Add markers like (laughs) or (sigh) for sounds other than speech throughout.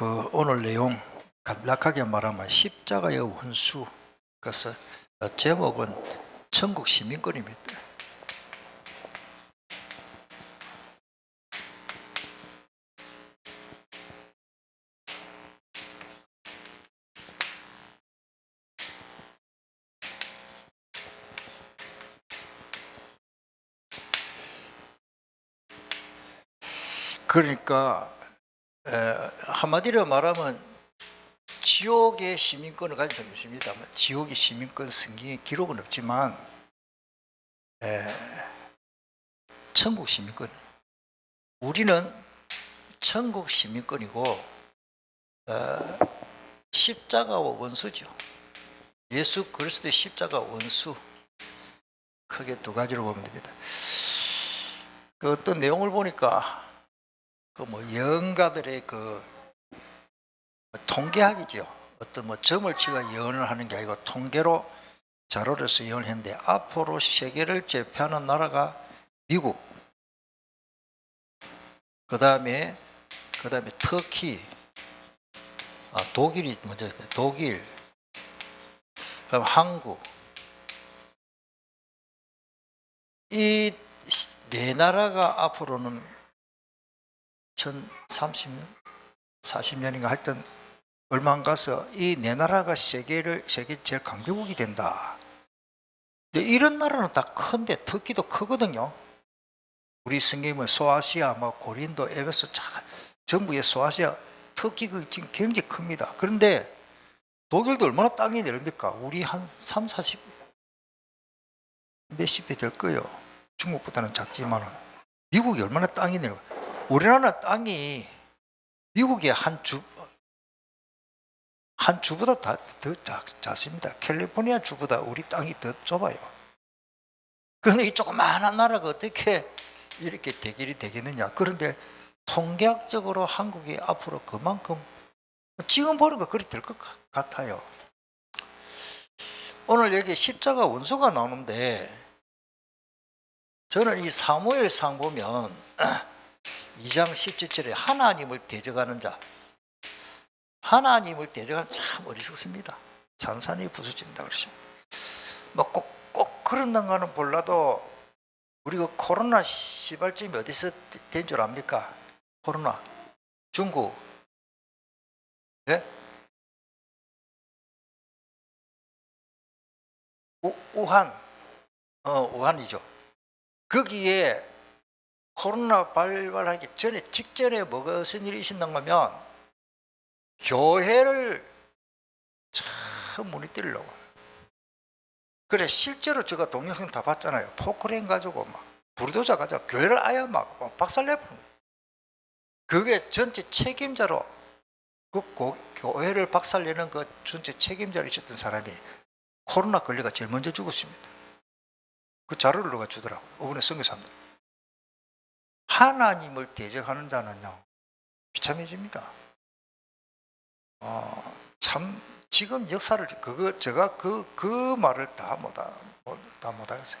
그 오늘 내용 간략하게 말하면 십자가의 원수 그래서 제목은 천국 시민권입니다. 그러니까 에, 한마디로 말하면 지옥의 시민권을 가진 사람이 있습니다만 지옥의 시민권 성경에 기록은 없지만 에, 천국 시민권. 우리는 천국 시민권이고 어, 십자가와 원수죠. 예수 그리스도의 십자가 원수. 크게 두 가지로 보면 됩니다. 그 어떤 내용을 보니까 그뭐 예언가들의 그 통계학이죠. 어떤 뭐 점을 치가 예언을 하는 게 아니고 통계로 자료로서 예언을 했는데 앞으로 세계를 제패하는 나라가 미국, 그 다음에 그 다음에 터키, 아, 독일이 먼저. 독일, 그다음 한국 이 네 나라가 앞으로는 1030년, 40년인가 하여튼 얼마 안 가서 이네 나라가 세계를 세계 제일 강대국이 된다. 근데 이런 나라는 다 큰데 터키도 크거든요. 우리 성경이면 소아시아, 뭐 고린도, 에베소 자, 전부의 소아시아, 터키가 지금 굉장히 큽니다. 그런데 독일도 얼마나 땅이 넓습니까? 우리 한 3, 40 몇십 배 될 거예요. 중국보다는 작지만은 미국이 얼마나 땅이 넓어? 우리나라 땅이 미국의 한 주, 한 주보다 다, 더 작, 작습니다. 캘리포니아 주보다 우리 땅이 더 좁아요. 그런데 이 조그마한 나라가 어떻게 이렇게 대결이 되겠느냐. 그런데 통계학적으로 한국이 앞으로 그만큼 지금 거 그리 될 것 같아요. 오늘 여기 십자가 원수가 나오는데 저는 이 사무엘상 보면 (clears throat) 2장 17절에 하나님을 대적하는 자 하나님을 대적하면 참 어리석습니다. 산산이 부서진다 그러십니다. 뭐꼭 꼭 그런다는 거는 몰라도 우리가 코로나 시발점이 어디서 된 줄 압니까? 코로나 중국 예? 우, 우한 어 우한이죠. 거기에 코로나 발발하기 전에 직전에 뭐가 무슨 일이 있었는가 하면 교회를 참 문이 때리려고. 그래 실제로 제가 동영상 다 봤잖아요. 포크레인 가지고 막 부르도자 가지고 교회를 아예 막 박살내버린 그게 전체 책임자로 그 고, 교회를 박살내는 그 전체 책임자로 있었던 사람이 코로나 걸려가 제일 먼저 죽었습니다. 그 자료를 누가 주더라고 이번에 성교사님 하나님을 대적하는 자는요 비참해집니다. 어, 참 지금 역사를 그거 제가 그그 말을 다 못다 못하겠어요.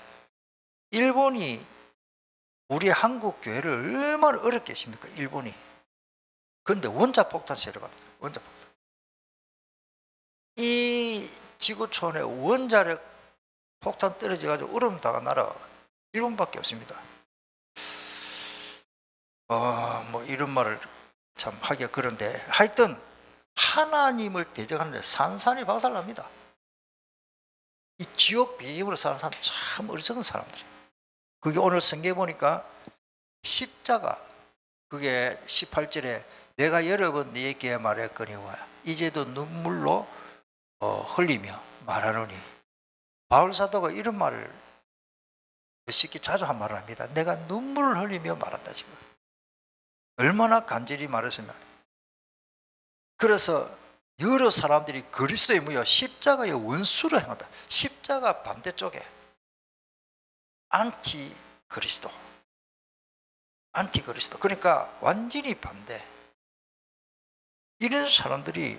일본이 우리 한국 교회를 얼마나 어렵게 했습니까? 일본이. 그런데 원자 폭탄 세례 받았어요. 원자 폭탄. 이 지구촌에 원자력 폭탄 떨어져 가지고 얼음 다가 나라 일본밖에 없습니다. 어, 뭐 이런 말을 참 하기가 그런데 하여튼 하나님을 대적하는데 산산이 박살납니다. 이 지옥 비임으로 사는 사람 참 어리석은 사람들이. 그게 오늘 성경에 보니까 십자가 그게 18절에 내가 여러 번 네게 말했거니와 이제도 눈물로 어, 흘리며 말하노니 바울 사도가 이런 말을 쉽게 자주 한 말을 합니다. 내가 눈물을 흘리며 말한다 지금. 얼마나 간절히 말했으면 그래서 여러 사람들이 그리스도의 무여 십자가의 원수를 행한다. 십자가 반대쪽에 안티 그리스도. 안티 그리스도. 그러니까 완전히 반대. 이런 사람들이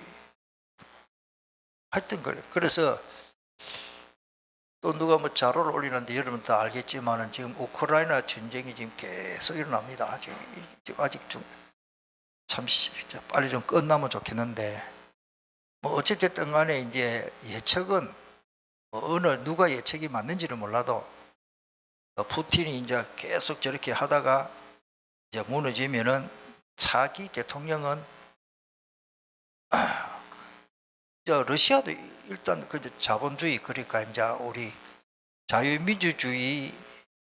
하여튼 그래. 그래서 또 누가 뭐 자료를 올리는데 여러분 다 알겠지만은 지금 우크라이나 전쟁이 지금 계속 일어납니다. 지금 아직 좀 참 빨리 좀 끝나면 좋겠는데 뭐 어쨌든 간에 이제 예측은 뭐 어느 누가 예측이 맞는지를 몰라도 어, 푸틴이 이제 계속 저렇게 하다가 이제 무너지면은 차기 대통령은 (clears throat) 러시아도 일단 그 자본주의 그러니까 이제 우리 자유민주주의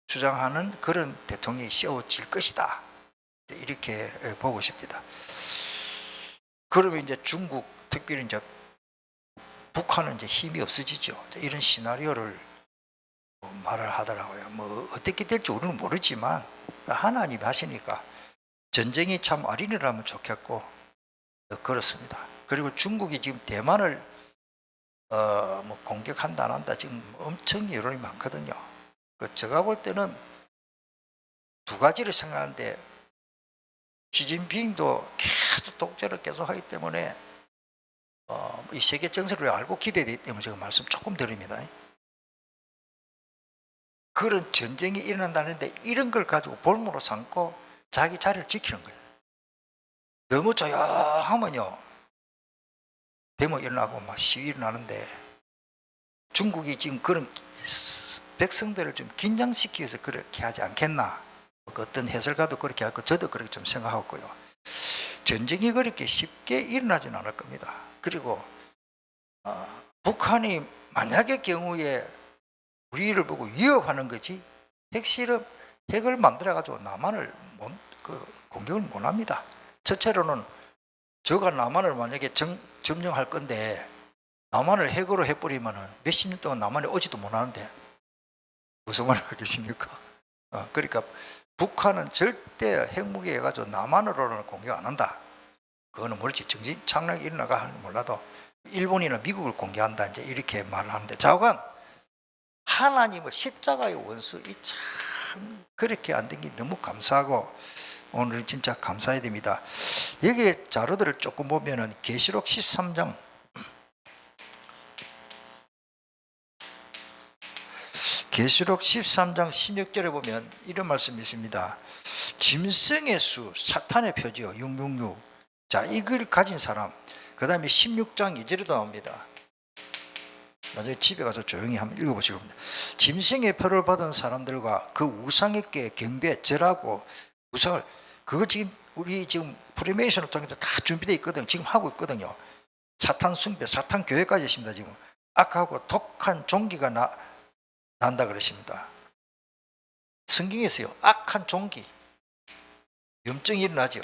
주장하는 그런 대통령이 씌워질 것이다. 이렇게 보고 싶습니다. 그러면 이제 중국, 특별히 이제 북한은 이제 힘이 없어지죠. 이런 시나리오를 뭐 말을 하더라고요. 뭐 어떻게 될지 우리는 모르지만 하나님 하시니까 전쟁이 참 아린이라면 좋겠고 그렇습니다. 그리고 중국이 지금 대만을 어, 뭐 공격한다 안 한다 지금 엄청 여론이 많거든요. 그 제가 볼 때는 두 가지를 생각하는데 시진핑도 계속 독재를 계속 하기 때문에 어, 이 세계 정세를 알고 기대되기 때문에 제가 말씀 조금 드립니다. 그런 전쟁이 일어난다는데 이런 걸 가지고 볼모로 삼고 자기 자리를 지키는 거예요. 너무 조용하면요. 데모 일어나고 막 시위 일어나는데 중국이 지금 그런 백성들을 좀 긴장시키기 위해서 그렇게 하지 않겠나. 그 어떤 해설가도 그렇게 할고 저도 그렇게 좀 생각하고요. 전쟁이 그렇게 쉽게 일어나지는 않을 겁니다. 그리고 어, 북한이 만약의 경우에 우리를 보고 위협하는 거지 핵실험 핵을 만들어 가지고 남한을 못, 그 공격을 못 합니다. 첫째로는 저가 남한을 만약에 정, 점령할 건데 남한을 핵으로 해버리면은 몇십 년 동안 남한에 오지도 못하는데 무슨 말을 하겠습니까? 어, 그러니까 북한은 절대 핵무기 해가지고 남한으로는 공격 안 한다. 그거는 뭘지 정신 착락이 일어나가 몰라도 일본이나 미국을 공개한다 이제 이렇게 말을 하는데 좌우간 하나님을 십자가의 원수 이 참 그렇게 안 된 게 너무 감사하고 오늘 진짜 감사해야 됩니다. 여기 자료들을 조금 보면은 계시록 13장 계시록 13장 16절에 보면 이런 말씀이 있습니다. 짐승의 수 사탄의 표지요 666. 자 이걸 가진 사람. 그 다음에 16장 2절에도 나옵니다. 나중에 집에 가서 조용히 한번 읽어보시기 바랍니다. 짐승의 표를 받은 사람들과 그 우상에게 경배, 절하고 우상을 그거 지금 우리 지금 프리메이션을 통해서 다 준비되어 있거든요. 지금 하고 있거든요. 사탄 숭배, 사탄 교회까지 있습니다. 지금 악하고 독한 종기가 나, 난다 그러십니다. 성경에서요. 악한 종기, 염증이 일어나죠.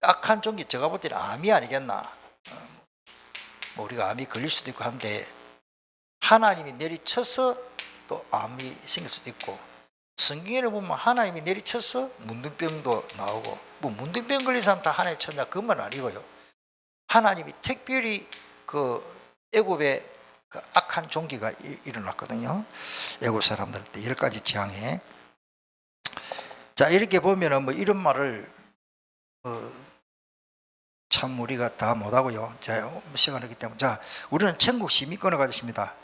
악한 종기 제가 볼 때는 암이 아니겠나. 어, 뭐 우리가 암이 걸릴 수도 있고 한데 하나님이 내리쳐서 또 암이 생길 수도 있고 성경에를 보면 하나님이 내리쳐서 문둥병도 나오고 뭐 문둥병 걸린 사람 다 하나님 천다 그건 아니고요. 하나님이 특별히 그 애굽의 그 악한 종기가 일- 일어났거든요. 애굽 사람들한테 열 가지 재앙에 자 이렇게 보면은 뭐 이런 말을 어, 참 우리가 다 못하고요. 자 시간 없기 때문에 자 우리는 천국 시민권을 가졌습니다.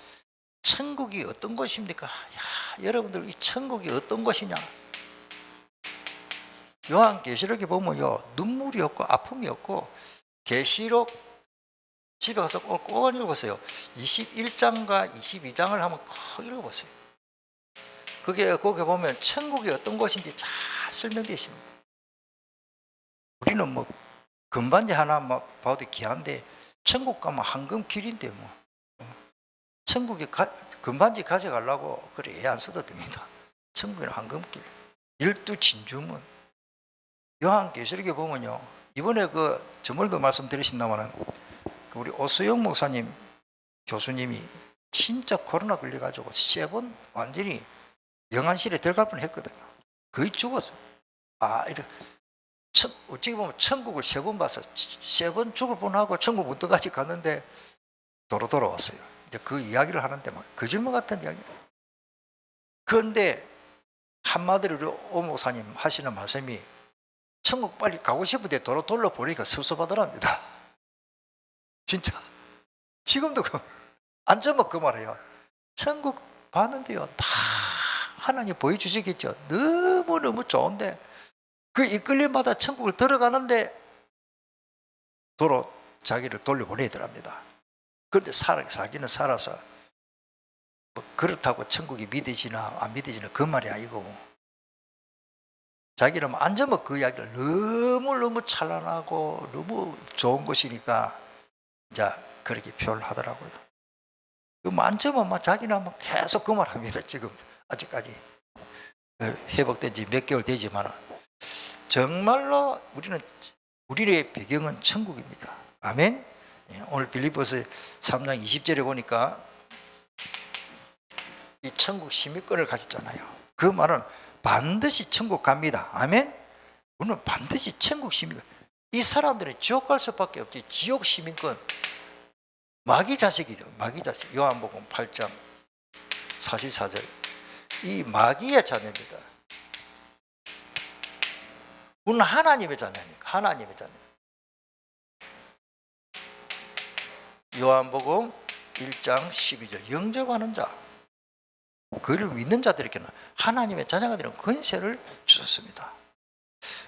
천국이 어떤 것입니까? 야, 여러분들 이 천국이 어떤 것이냐? 요한 계시록에 보면요 눈물이 없고 아픔이 없고 계시록 집에 가서 꼭, 꼭 읽어보세요. 21장과 22장을 한번 꼭 읽어보세요. 그게 거기 보면 천국이 어떤 것인지 잘 설명되어 있습니다. 우리는 뭐 금반지 하나 막 봐도 귀한데 천국 가면 황금 길인데 뭐 천국에 가, 금반지 가져가려고 그래 애 안 써도 됩니다. 천국에는 황금길, 열두 진주문. 요한 계시록에 보면요. 이번에 그 저번에도 말씀드리신다마는 그 우리 오수영 목사님 교수님이 진짜 코로나 걸려가지고 세 번 완전히 영안실에 들어갈 뻔했거든요. 거의 죽었어. 아 이래 천, 어찌 보면 천국을 세 번 봐서 세 번 죽을 뻔하고 천국 문턱까지 갔는데 도로 돌아왔어요. 이제 그 이야기를 하는데 막 거짓말 같은 이야기. 그런데 한마디로 오 목사님 하시는 말씀이 천국 빨리 가고 싶은데 도로 돌려 보니까 섭섭하더랍니다. (laughs) 진짜 지금도 그 앉아면 그 말이에요. 천국 봤는데요. 다 하나님 보여주시겠죠. 너무 너무 좋은데 그 이끌림마다 천국을 들어가는데 도로 자기를 돌려보내더랍니다. 그런데 살, 살기는 살아서 뭐 그렇다고 천국이 믿어지나 안 믿어지나 그 말이 아니고 자기는 뭐 앉으면 그 이야기를 너무너무 찬란하고 너무 좋은 것이니까 이제 그렇게 표현을 하더라고요. 그 만점은 막 자기는 막 계속 그 말 합니다. 지금 아직까지 어, 회복된 지 몇 개월 되지만 정말로 우리는 우리의 배경은 천국입니다. 아멘. 예, 오늘 빌립보서 3장 20절에 보니까 이 천국 시민권을 가졌잖아요. 그 말은 반드시 천국 갑니다. 아멘. 우리는 반드시 천국 시민권. 이 사람들은 지옥 갈 수밖에 없지. 지옥 시민권. 마귀 자식이죠. 마귀 자식. 요한복음 8장 44절. 이 마귀의 자녀입니다. 우리는 하나님의 자녀니까. 하나님의 자녀. 요한복음 1장 12절. 영접하는 자. 그를 믿는 자들에게는 하나님의 자녀가 되는 권세를 주셨습니다.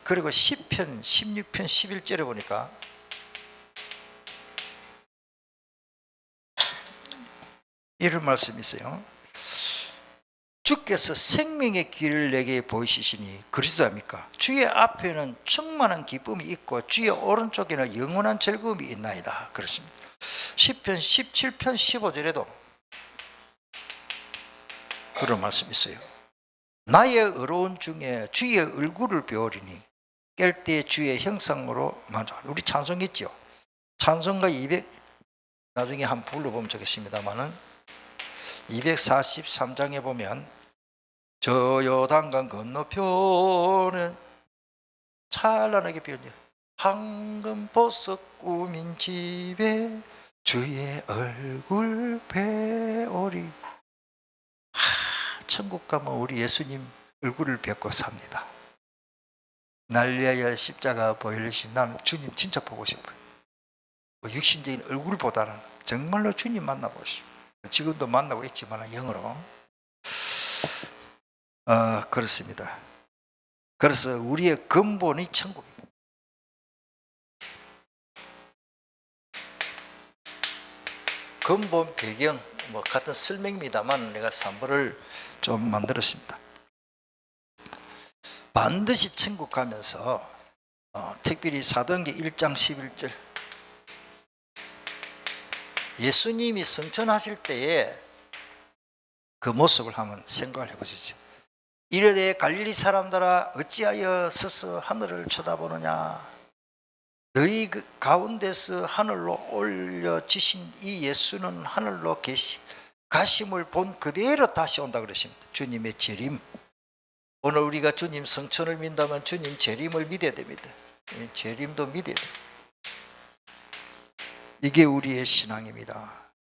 그리고 10편, 16편, 11절에 보니까 이런 말씀이 있어요. 주께서 생명의 길을 내게 보이시니 그리스도입니까? 주의 앞에는 충만한 기쁨이 있고 주의 오른쪽에는 영원한 즐거움이 있나이다. 그렇습니다. 10편, 17편, 15절에도 그런 말씀이 있어요. 나의 의로운 중에 주의 얼굴을 배우리니 깰 때 주의 형상으로 만족하리. 우리 찬송했죠. 찬송가 200 나중에 한 불러보면 좋겠습니다만은 243장에 보면 저 요단강 건너편에 찬란하게 피었냐 황금 보석 꾸민 집에 주의 얼굴 배우리 천국 가면 우리 예수님 얼굴을 뵙고 삽니다. 날 위하여 십자가 보일리신 나는 주님 진짜 보고 싶어요. 뭐 육신적인 얼굴보다는 정말로 주님 만나보고 싶어요. 지금도 만나고 있지만 영으로. 어, 그렇습니다. 그래서 우리의 근본이 천국입니다. 근본 배경 뭐 같은 설명입니다만 내가 삼보를 좀 만들었습니다. 반드시 천국 가면서 어, 특별히 사도행전 1장 11절 예수님이 성천하실 때에 그 모습을 한번 생각을 해보시죠. 이르되 갈릴리 사람들아 어찌하여 서서 하늘을 쳐다보느냐 너희 그 가운데서 하늘로 올려지신 이 예수는 하늘로 계시 가심을 본 그대로 다시 온다 그러십니다. 주님의 재림. 오늘 우리가 주님 성천을 믿다면 주님 재림을 믿어야 됩니다. 예, 재림도 믿어야 됩니다. 이게 우리의 신앙입니다.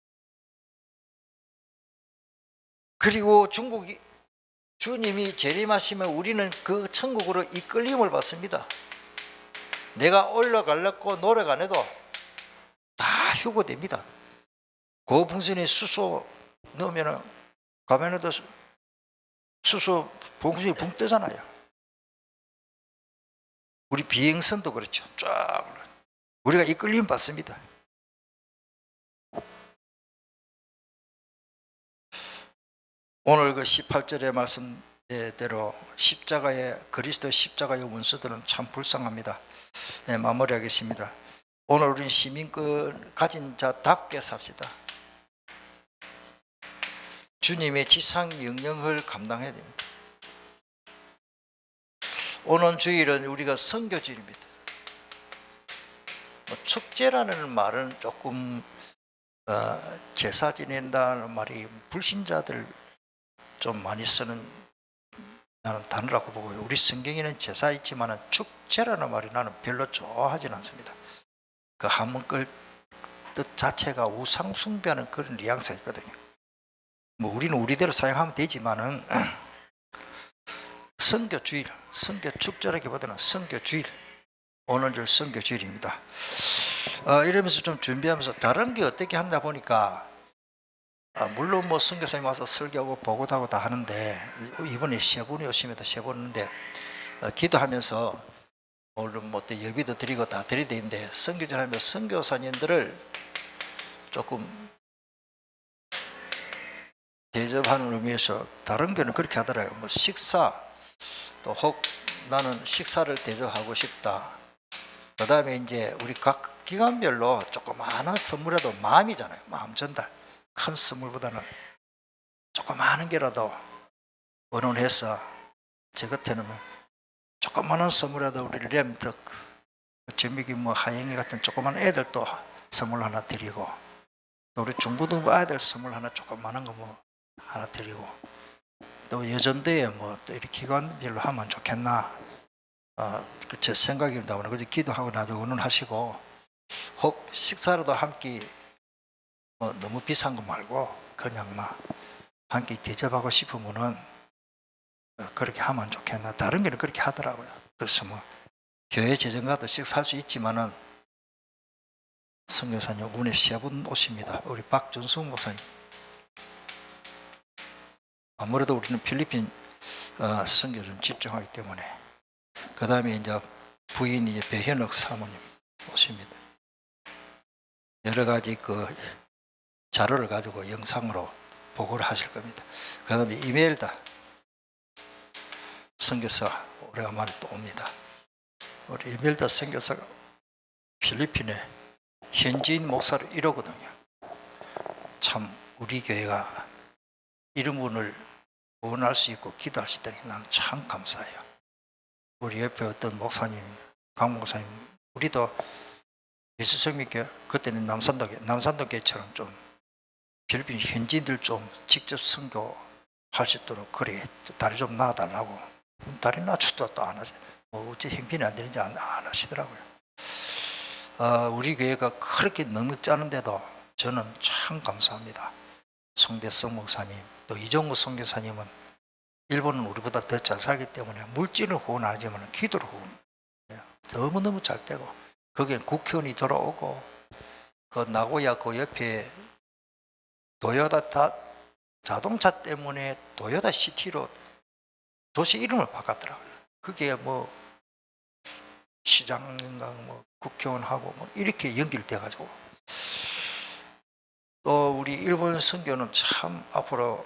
그리고 중국이 주님이 재림하시면 우리는 그 천국으로 이끌림을 받습니다. 내가 올라가려고 노력 안 해도 다 휴고됩니다. 고풍선에 수소 넣으면 가면에도 수소 봉순이 붕 뜨잖아요. 우리 비행선도 그렇죠. 쫙. 우리가 이끌림 받습니다. 오늘 그 18절의 말씀대로 십자가의 그리스도 십자가의 원수들은 참 불쌍합니다. 네, 마무리하겠습니다. 오늘 우리 시민권 가진 자답게 삽시다. 주님의 지상 명령을 감당해야 됩니다. 오는 주일은 우리가 선교주일입니다. 뭐 축제라는 말은 조금 어, 제사 지낸다는 말이 불신자들 좀 많이 쓰는 나는 단어라고 보고요. 우리 성경에는 제사 있지만 축제라는 말이 나는 별로 좋아하진 않습니다. 그 한문 끌뜻 자체가 우상 숭배하는 그런 뉘앙스가 있거든요. 뭐 우리는 우리대로 사용하면 되지만은 (clears throat) 선교 주일, 선교 축제라기보다는 선교 주일, 오늘절 선교 주일입니다. 어, 이러면서 좀 준비하면서 다른 게 어떻게 한다 보니까 아, 물론 뭐 선교사님 와서 설교하고 보고도 하고 다 하는데 이번에 세 분이 오시면 세 분인데 어, 기도하면서 물론 뭐또 예비도 드리고 다 드리야 되는데 선교전하면 선교사님들을 조금 대접하는 의미에서 다른 교는 그렇게 하더라고요. 뭐 식사 또 혹 나는 식사를 대접하고 싶다. 그 다음에 이제 우리 각 기관별로 조그마한 선물이라도 마음이잖아요. 마음 전달. 큰 선물보다는 조그마한 게라도 의논해서 제 같에는 뭐 조그마한 선물이라도 우리 램덕 재미기 뭐 하영이 같은 조그만 애들도 선물 하나 드리고 또 우리 중고등부 아이들 선물 하나 조그마한 거 뭐 하나 드리고 또 여전대에 뭐 또 이렇게 기관별로 하면 좋겠나 어, 그제 생각입니다. 오늘 그저 기도하고 나도 의논하시고 혹 식사라도 함께 뭐 너무 비싼 거 말고 그냥 막 함께 대접하고 싶으면은 어, 그렇게 하면 좋겠나. 다른 게는 그렇게 하더라고요. 그래서 뭐 교회 재정가도 식사할 수 있지만은 선교사님 오늘 세분 오십니다. 우리 박준숙 목사님. 아무래도 우리는 필리핀 어, 선교 좀 집중하기 때문에 그 다음에 이제 부인이 배현옥 사모님 오십니다. 여러 가지 그 자료를 가지고 영상으로 보고를 하실 겁니다. 그 다음에 이메일다 선교사 오래간만에 또 옵니다. 우리 이멜다 선교사가 필리핀에 현지인 목사로 이러거든요. 참 우리 교회가 이런 분을 원할 수 있고 기도할 수 있다니 나는 참 감사해요. 우리 옆에 어떤 목사님, 강 목사님, 우리도 예수성미교 그때는 남산도교, 남산도교처럼 좀 필리핀 현지인들 좀 직접 선교할 수 있도록 그래 다리 좀 놔달라고 다리 낮춰도 또안 하지. 뭐 어째 형편이 안 되는지 안, 안 하시더라고요. 어, 우리 교회가 그렇게 넉넉 짜는데도 저는 참 감사합니다. 송대성 목사님, 또 이종구 선교사님은 일본은 우리보다 더 잘 살기 때문에 물질을 후원 안 하지만 기도를 후원. 너무너무 잘 되고 거기에 국회의원이 돌아오고 그 나고야 그 옆에 도요타 타- 자동차 때문에 도요타 시티로 도시 이름을 바꿨더라고요. 그게 뭐 시장인가 뭐 국회의원하고 뭐 이렇게 연결돼 가지고 또 우리 일본 선교는 참 앞으로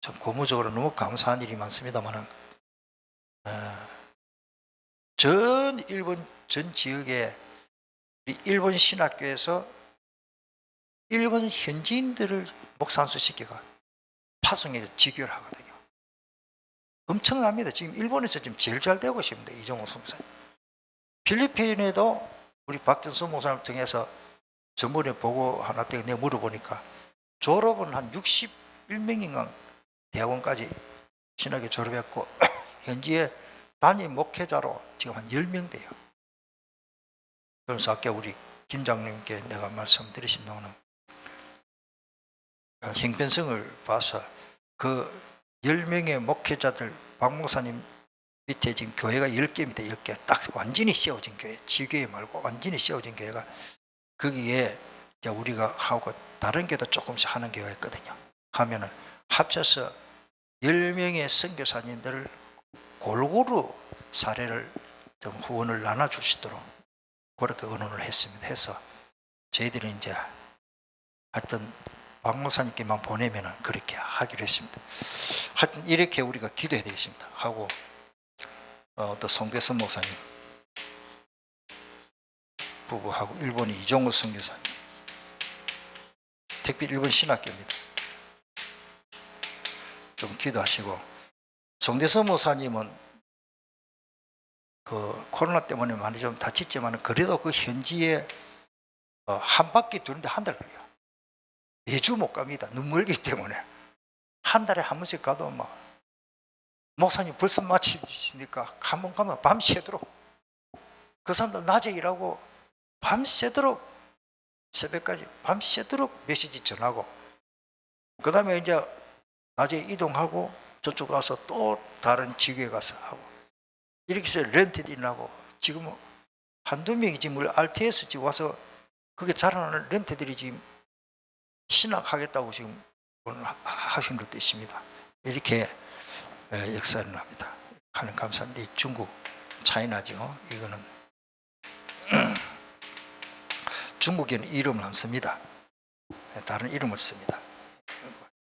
전 고무적으로 너무 감사한 일이 많습니다만은 어, 전 일본 전 지역에 우리 일본 신학교에서 일본 현지인들을 목산수 시키가 파송에 지교를 하거든요. 엄청납니다. 지금 일본에서 지금 제일 잘 되고 있습니다. 이종호 선생. 필리핀에도 우리 박전수 목사님 통해서 전번에 보고 하나 때 내가 물어보니까 졸업은 한 61명인가 대학원까지 신학교 졸업했고 (clears throat) 현지에 단임 목회자로 지금 한 10명 돼요. 그래서 아까 우리 김장님께 내가 말씀드리신 어, 형편성을 봐서 그 10명의 목회자들 박 목사님 밑에 지금 교회가 10개입니다. 10개. 딱 완전히 씌워진 교회. 지교회 말고 완전히 씌워진 교회가 거기에 우리가 하고 다른 교도 조금씩 하는 교회가 있거든요. 하면은 합쳐서 10명의 선교사님들을 골고루 사례를 좀 후원을 나눠주시도록 그렇게 의논을 했습니다. 해서 저희들이 이제 하여튼 박 목사님께만 보내면은 그렇게 하기로 했습니다. 하여튼 이렇게 우리가 기도해야 되겠습니다. 하고 어, 또 송대선 목사님 부부하고 일본의 이종우 선교사님 특별히 일본 신학교입니다. 좀 기도하시고 송대선 목사님은 그 코로나 때문에 많이 좀 다쳤지만 그래도 그 현지에 어, 한 바퀴 도는데 한 달 걸려요. 매주 못 갑니다. 멀기 때문에 한 달에 한 번씩 가도 막 목사님 벌써 마치시니까 한번 가면 밤새도록 그 사람들 낮에 일하고 밤새도록 새벽까지 밤새도록 메시지 전하고 그 다음에 이제 낮에 이동하고 저쪽 가서 또 다른 지구에 가서 하고 이렇게 해서 렌트도 일하고 지금 한두 명이 지금 우리 RTS 지금 와서 그게 자라나는 렌트들이 지금 신학하겠다고 지금 오는 하- 학생들도 있습니다. 이렇게 에, 역사를 합니다. 하는 감사합니다. 이 중국 차이 나죠. 이거는 (clears throat) 중국에는 이름을 안 씁니다. 다른 이름을 씁니다.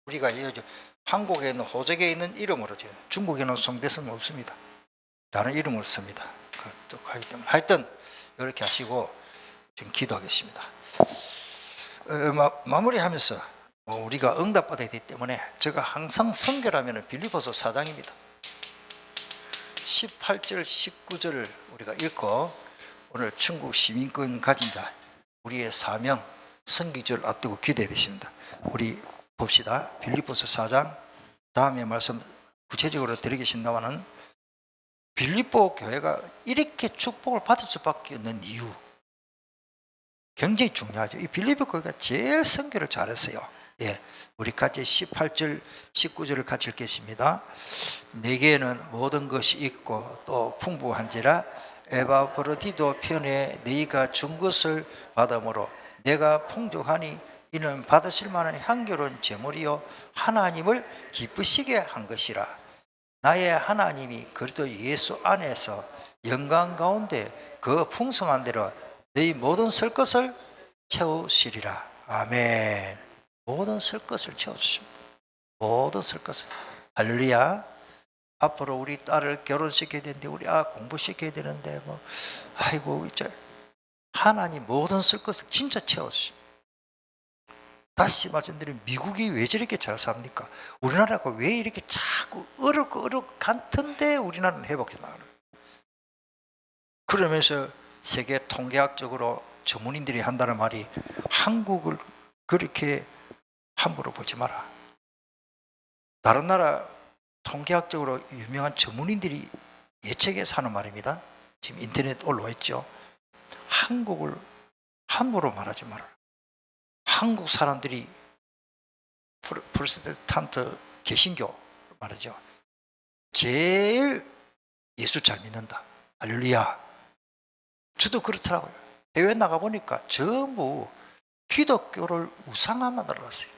우리가 여 한국에 있는 호적에 있는 이름으로 중국에는 송대성 없습니다. 다른 이름을 씁니다. 그또 가기 때문에 하여튼 이렇게 하시고 지금 기도하겠습니다. 어, 마, 마무리하면서 뭐 우리가 응답받아야 되기 때문에 제가 항상 성결하면 빌리포서 4장입니다. 18절, 19절을 우리가 읽고 오늘 천국 시민권 가진 자 우리의 사명 성기절 앞두고 기대해 되십니다. 우리 봅시다. 빌리포스 4장 다음에 말씀 구체적으로 드리겠습니다만은 빌리포 교회가 이렇게 축복을 받을 수밖에 없는 이유 굉장히 중요하죠. 이 빌리포 교회가 제일 성교를 잘했어요. 예, 우리 같이 18절, 19절을 같이 읽겠습니다. 내게는 모든 것이 있고 또 풍부한지라 에바브로디도 편에 너희가 준 것을 받음으로 내가 풍족하니 이는 받으실 만한 향기로운 제물이요 하나님을 기쁘시게 한 것이라 나의 하나님이 그리스도 예수 안에서 영광 가운데 그 풍성한 대로 너희 모든 쓸 것을 채우시리라. 아멘. 모든 쓸 것을 채워주십니다. 모든 쓸 것을. 할렐루야. 앞으로 우리 딸을 결혼시켜야 되는데 우리 아 공부시켜야 되는데 뭐 아이고 이제 하나님 모든 쓸 것을 진짜 채워주십니다. 다시 말씀드리면 미국이 왜 저렇게 잘 삽니까? 우리나라가 왜 이렇게 자꾸 어렵고 어렵고 같은데 우리나라는 회복해 나가는 그러면서 세계 통계학적으로 전문인들이 한다는 말이 한국을 그렇게 함부로 보지 마라. 다른 나라 통계학적으로 유명한 전문인들이 예측해서 하는 말입니다. 지금 인터넷 올라와 있죠. 한국을 함부로 말하지 마라. 한국 사람들이 프로- 프로테스탄트 개신교 말이죠. 제일 예수 잘 믿는다. 할렐루야. 저도 그렇더라고요. 해외 나가 보니까 전부 기독교를 우상화 만들어놨어요.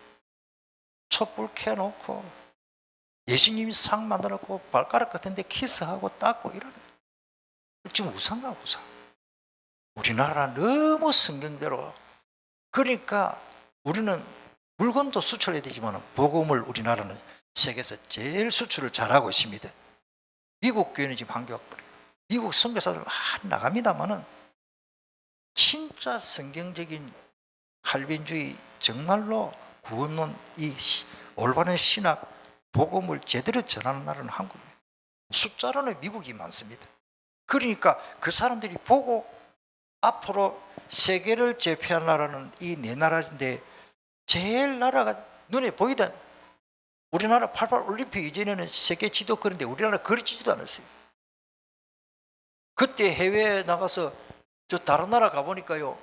촛불 켜놓고 예수님이 상 만들어놓고 발가락 같은데 키스하고 닦고 이러는 지금 우상화 우상. 우리나라 너무 성경대로 그러니까 우리는 물건도 수출해야 되지만 복음을 우리나라는 세계에서 제일 수출을 잘하고 있습니다. 미국 교회는 지금 한교학벌이에요. 미국 선교사들 많이 나갑니다만은 진짜 성경적인 칼빈주의 정말로 구원론 이 시- 올바른 신학 복음을 제대로 전하는 나라는 한국입니다. 숫자로는 미국이 많습니다. 그러니까 그 사람들이 보고 앞으로 세계를 제패할 나라는 이 네 나라인데 제일 나라가 눈에 보이던 우리나라 88 올림픽 이전에는 세계 지도 그런데 우리나라 그리지도 않았어요. 그때 해외에 나가서 저 다른 나라 가보니까요.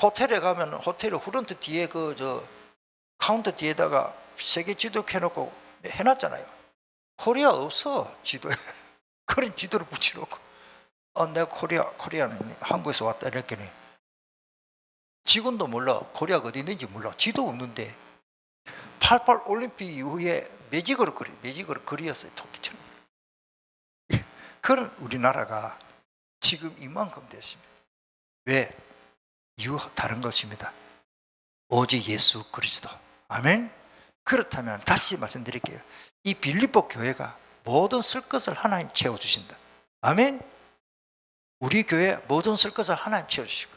호텔에 가면 호텔 후런트 뒤에 그 저 카운터 뒤에다가 세계 지도 켜놓고 해놨잖아요. 코리아 없어 지도에. (laughs) 그런 지도를 붙여놓고. 어, 내가 코리아 코리아는 한국에서 왔다 이랬더니 직원도 몰라. 코리아가 어디 있는지 몰라. 지도 없는데 88 올림픽 이후에 매직으로 그리 매직으로 그리었어요 토끼처럼 그런 우리나라가 지금 이만큼 됐습니다. 왜? 이유 다른 것입니다. 오직 예수 그리스도. 아멘? 그렇다면 다시 말씀드릴게요. 이 빌립보 교회가 모든 쓸 것을 하나님 채워 주신다. 아멘? 우리 교회 모든 쓸 것을 하나님 채워 주시고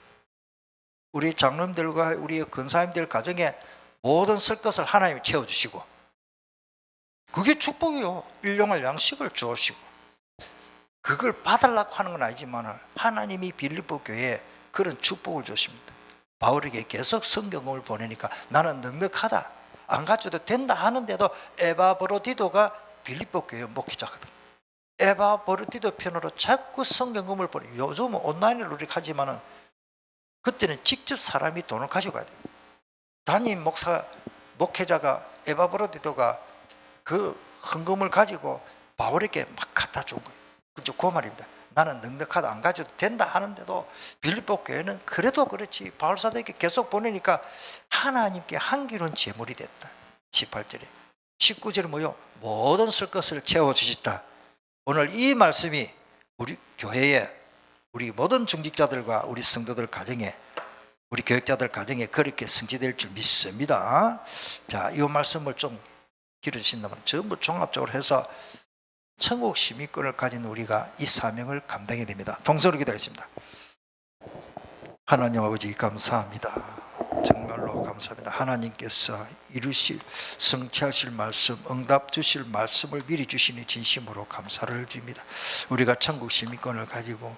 우리 장로님들과 우리 근사님들 가정에 모든 쓸 것을 하나님 채워 주시고 그게 축복이요. 일용할 양식을 주시고 그걸 받으려고 하는 건 아니지만 하나님이 빌립보 교회에 그런 축복을 주십니다 바울에게 계속 성경을 보내니까 나는 넉넉하다 안 가져도 된다 하는데도 에바브로디도가 빌립보 교회 목회자거든 에바 버르티도 편으로 자꾸 성경금을 보내. 요즘은 온라인으로 이렇게 하지만은 그때는 직접 사람이 돈을 가져가야 돼요. 담임 목사 목회자가 에바 버르티도가 그 헌금을 가지고 바울에게 막 갖다 준 거예요. 그죠? 그 말입니다. 나는 넉넉하다 안 가져도 된다 하는데도 빌립보 교회는 그래도 그렇지 바울 사도에게 계속 보내니까 하나님께 한기로운 제물이 됐다. 18절에 19절에 뭐요? 모든 쓸 것을 채워 주셨다. 오늘 이 말씀이 우리 교회에 우리 모든 중직자들과 우리 성도들 가정에 우리 교육자들 가정에 그렇게 성취될 줄 믿습니다. 자, 이 말씀을 좀 기르신다면 전부 종합적으로 해서 천국 시민권을 가진 우리가 이 사명을 감당해야 됩니다. 동서로 기도하겠습니다. 하나님 아버지 감사합니다. 정말로 감사합니다. 하나님께서 이루실 성취하실 말씀, 응답 주실 말씀을 미리 주시니 진심으로 감사를 드립니다. 우리가 천국 시민권을 가지고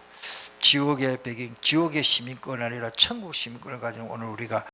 지옥의 백인, 지옥의 시민권 아니라 천국 시민권을 가지고 오늘 우리가